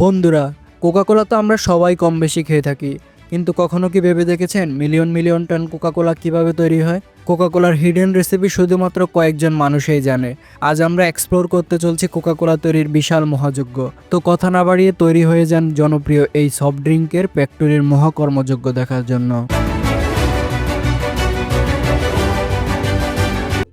বন্ধুরা কোকাকোলা তো আমরা সবাই কম বেশি খেয়ে থাকি, কিন্তু কখনো কি ভেবে দেখেছেন মিলিয়ন মিলিয়ন টন কোকাকোলা কীভাবে তৈরি হয়? কোকাকোলার হিডেন রেসিপি শুধুমাত্র কয়েকজন মানুষই জানে। আজ আমরা এক্সপ্লোর করতে চলছি কোকাকোলা তৈরির বিশাল মহাযজ্ঞ। তো কথা না বাড়িয়ে তৈরি হয়ে যান জনপ্রিয় এই সফট ড্রিঙ্কের ফ্যাক্টরির মহাকর্মযজ্ঞ দেখার জন্য।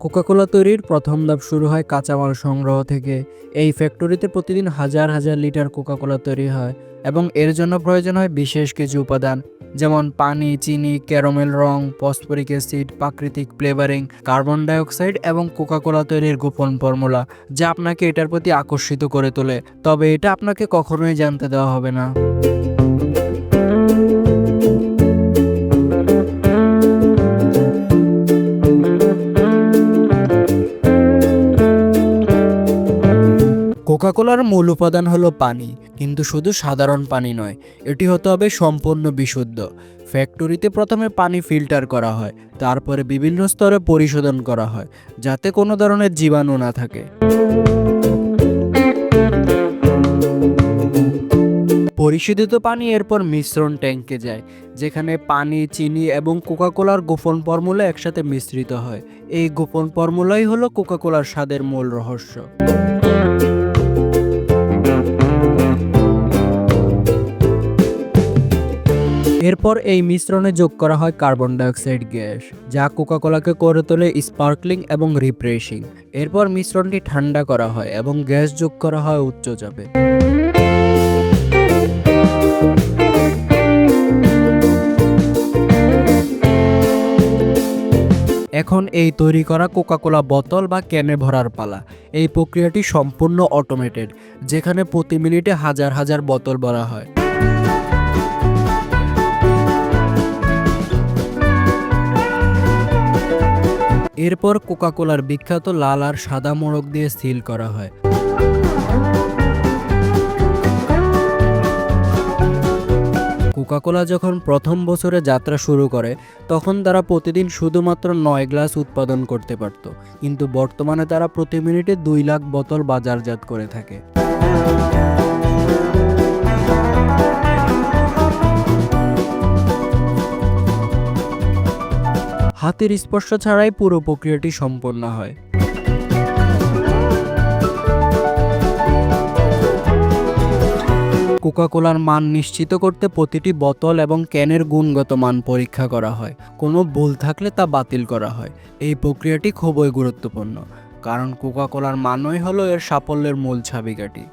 কোকাকোলা তৈরির প্রথম ধাপ শুরু হয় কাঁচামাল সংগ্রহ থেকে। এই ফ্যাক্টরিতে প্রতিদিন হাজার হাজার লিটার কোকাকোলা তৈরি হয় এবং এর জন্য প্রয়োজন হয় বিশেষ কিছু উপাদান, যেমন পানি, চিনি ক্যারামেল রং ফসফরিক অ্যাসিড প্রাকৃতিক ফ্লেভারিং কার্বন ডাইঅক্সাইড এবং কোকাকোলা তৈরির গোপন ফর্মুলা যা আপনাকে এটার প্রতি আকর্ষিত করে তোলে। তবে এটা আপনাকে কখনোই জানতে দেওয়া হবে না। কোকাকোলার মূল উপাদান হলো পানি, কিন্তু শুধু সাধারণ পানি নয়, এটি হতে হবে সম্পূর্ণ বিশুদ্ধ। ফ্যাক্টরিতে প্রথমে পানি ফিল্টার করা হয়, তারপরে বিভিন্ন স্তরে পরিশোধন করা হয়, যাতে কোনো ধরনের জীবাণু না থাকে। পরিশোধিত পানি এরপর মিশ্রণ ট্যাঙ্কে যায়, যেখানে পানি, চিনি এবং কোকাকোলার গোপন ফর্মুলা একসাথে মিশ্রিত হয়। এই গোপন ফর্মুলাই হলো কোকাকোলার স্বাদের মূল রহস্য। এরপর এই মিশ্রণে যোগ করা হয় কার্বন ডাইঅক্সাইড গ্যাস, যা কোকাকোলাকে করে তোলে স্পার্কলিং এবং রিফ্রেশিং। এরপর মিশ্রণটি ঠান্ডা করা হয় এবং গ্যাস যোগ করা হয় উচ্চ চাপে। এখন এই তৈরি করা কোকাকোলা বোতল বা ক্যানে ভরার পালা। এই প্রক্রিয়াটি সম্পূর্ণ অটোমেটেড যেখানে প্রতি মিনিটে হাজার হাজার বোতল ভরা হয়। এরপর কোকাকোলার বিখ্যাত লাল আর সাদা মোড়ক দিয়ে সিল করা হয়। কোকাকোলা যখন প্রথম বছরে যাত্রা শুরু করে, তখন তারা প্রতিদিন শুধুমাত্র নয় গ্লাস উৎপাদন করতে পারত। কিন্তু বর্তমানে তারা প্রতি মিনিটে দুই লাখ বোতল বাজারজাত করে থাকে। হাতের স্পর্শ ছাড়াই পুরো প্রক্রিয়াটি সম্পন্ন হয়। কোকাকোলার মান নিশ্চিত করতে প্রতিটি বোতল এবং ক্যানের গুণগত মান পরীক্ষা করা হয়। কোনো ভুল থাকলে তা বাতিল করা হয়। এই প্রক্রিয়াটি খুবই গুরুত্বপূর্ণ, কারণ কোকাকোলার মানই হলো এর সাফল্যের মূল চাবিকাঠি।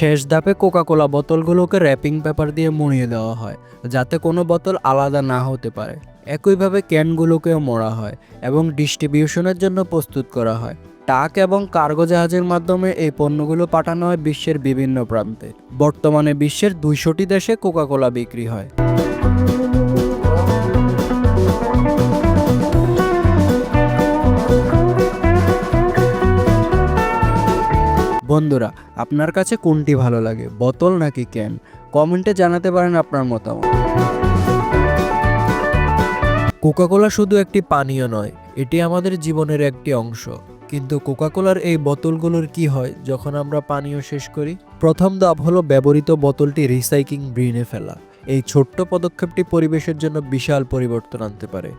শেষ ধাপে কোকা কোলা বোতলগুলোকে র্যাপিং পেপার দিয়ে মুড়িয়ে দেওয়া হয়, যাতে কোনো বোতল আলাদা না হতে পারে। একইভাবে ক্যানগুলোকেও মোড়া হয় এবং ডিস্ট্রিবিউশনের জন্য প্রস্তুত করা হয়। ট্রাক এবং কার্গো জাহাজের মাধ্যমে এই পণ্যগুলো পাঠানো হয় বিশ্বের বিভিন্ন প্রান্তে। বর্তমানে বিশ্বের দুইশোটি দেশে কোকা কোলা বিক্রি হয়। বন্ধুরা, আপনার কাছে কোনটি ভালো লাগে? বোতল নাকি ক্যান? কমেন্টে জানাতে পারেন আপনার মতামত। কোকাকোলা শুধু একটি পানীয় নয়, এটি আমাদের জীবনের একটি অংশ। কিন্তু কোকাকোলার এই বোতলগুলোর কি হয় যখন আমরা পানীয় শেষ করি? প্রথম ধাপ হলো ব্যবহৃত বোতলটি রিসাইক্লিং ব্রিনে ফেলা। এই ছোট্ট পদক্ষেপটি পরিবেশের জন্য বিশাল পরিবর্তন আনতে পারে।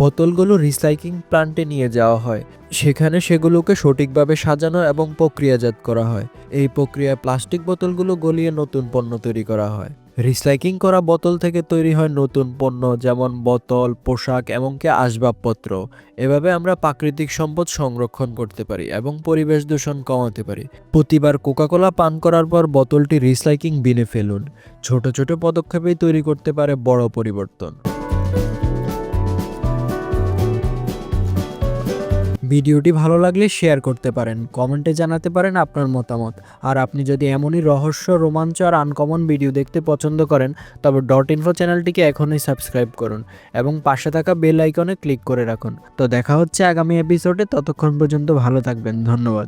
বোতলগুলো রিসাইক্লিং প্লান্টে নিয়ে যাওয়া হয়। সেখানে সেগুলোকে সঠিকভাবে সাজানো এবং প্রক্রিয়াজাত করা হয়। এই প্রক্রিয়ায় প্লাস্টিক বোতলগুলো গলিয়ে নতুন পণ্য তৈরি করা হয়। রিসাইক্লিং করা বোতল থেকে তৈরি হয় নতুন পণ্য, যেমন বোতল, পোশাক, এমনকি আসবাবপত্র। এভাবে আমরা প্রাকৃতিক সম্পদ সংরক্ষণ করতে পারি এবং পরিবেশ দূষণ কমাতে পারি। প্রতিবার কোকাকোলা পান করার পর বোতলটি রিসাইক্লিং বিনে ফেলুন। ছোট ছোট পদক্ষেপেই তৈরি করতে পারে বড় পরিবর্তন। ভিডিওটি ভালো লাগলে শেয়ার করতে পারেন, কমেন্টে জানাতে পারেন আপনার মতামত। আর আপনি যদি এমনই রহস্য, রোমাঞ্চ আর আনকমন ভিডিও দেখতে পছন্দ করেন, তবে. ডট ইনফো চ্যানেলটিকে এখনই সাবস্ক্রাইব করুন এবং পাশে থাকা বেল আইকনে ক্লিক করে রাখুন। তো দেখা হচ্ছে আগামী এপিসোডে ততক্ষণ পর্যন্ত ভালো থাকবেন, ধন্যবাদ।